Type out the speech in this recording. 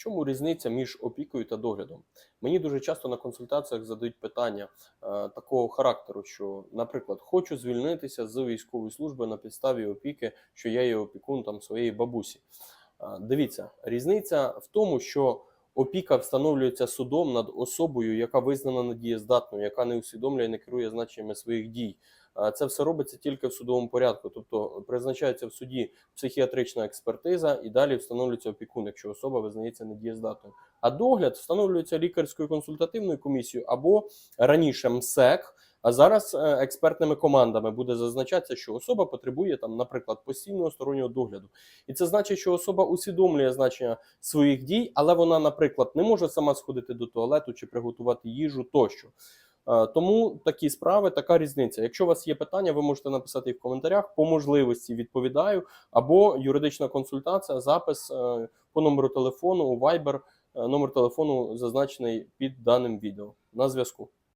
чому різниця між опікою та доглядом? Мені дуже часто на консультаціях задають питання е, такого характеру, що, наприклад, хочу звільнитися з військової служби на підставі опіки, що я є опікун там своєї бабусі. Е, дивіться, різниця в тому, що опіка встановлюється судом над особою, яка визнана недієздатною, яка не усвідомлює не керує значеннями своїх дій. Це все робиться тільки в судовому порядку, тобто призначається в суді психіатрична експертиза і далі встановлюється опікун, якщо особа визнається недієздатною. А догляд встановлюється лікарською консультативною комісією або раніше МСЕК. А зараз е, експертними командами буде зазначатися, що особа потребує там, наприклад, постійного стороннього догляду. І це значить, що особа усвідомлює значення своїх дій, але вона, наприклад, не може сама сходити до туалету чи приготувати їжу тощо. Е, Тому такі справи, така різниця. Якщо у вас є питання, ви можете написати їх в коментарях. По можливості відповідаю, або юридична консультація, запис е, по номеру телефону у Viber. Е, Номер телефону зазначений під даним відео. На зв'язку.